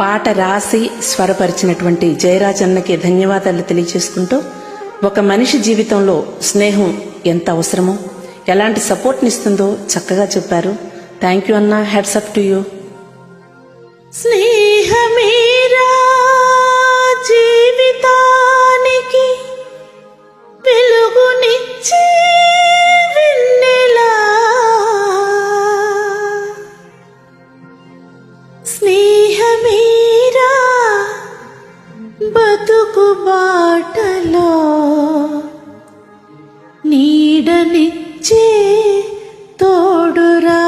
పాట రాసి స్వరపరిచినటువంటి జయరాజన్నకి ధన్యవాదాలు తెలియజేసుకుంటూ ఒక మనిషి జీవితంలో స్నేహం ఎంత అవసరమో ఎలాంటి సపోర్ట్నిస్తుందో చక్కగా చెప్పారు. థ్యాంక్ యూ అన్న. హెడ్స్ అప్ టు యూ స్నేహమేరా జీవితానికి స్నేహ మీరా బతుకు బాటలో నీడనిచ్చే తోడురా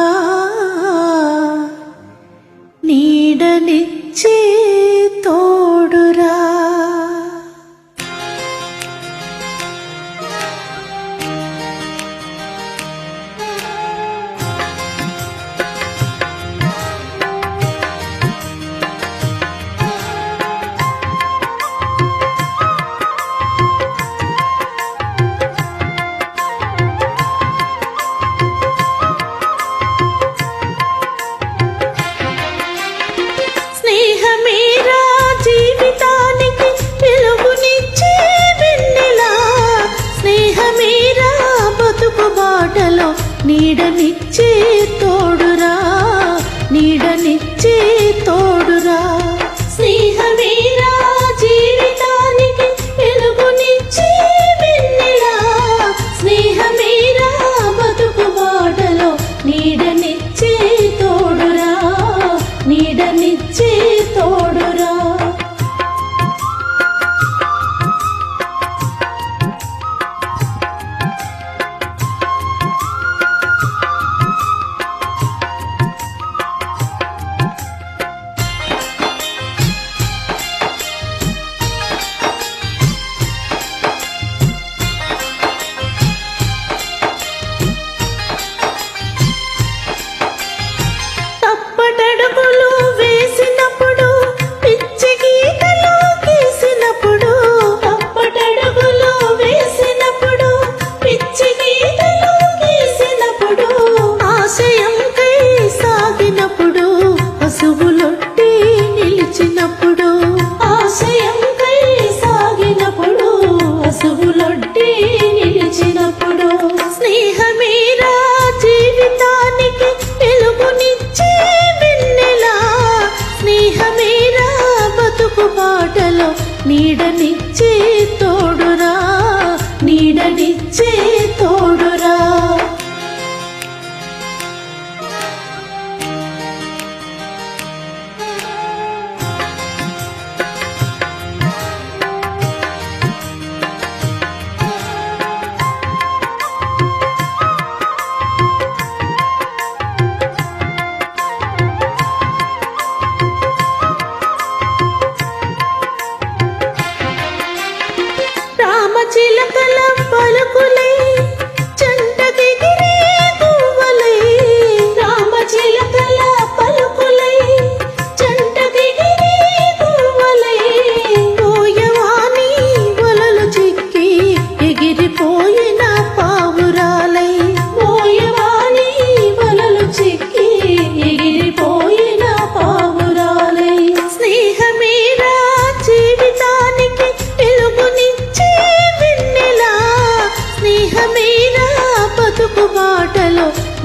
నీడనిచ్చే నీడనిచ్చే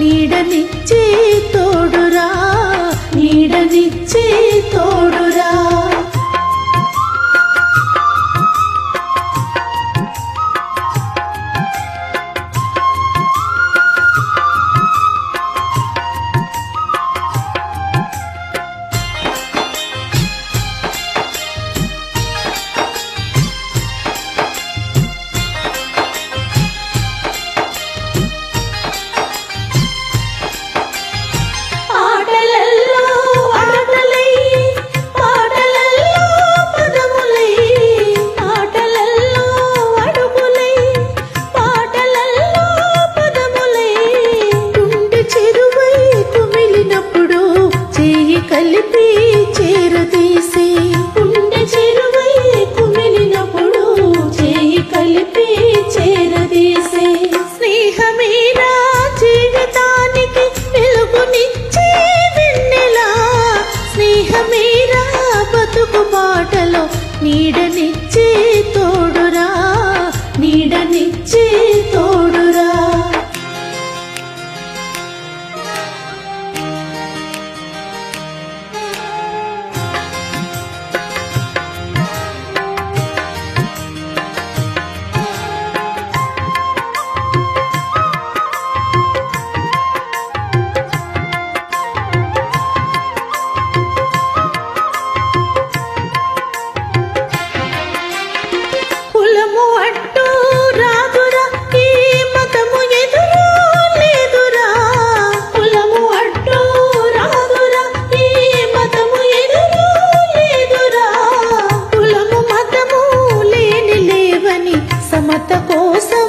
నీడనిచ్చే తోడు प्रिय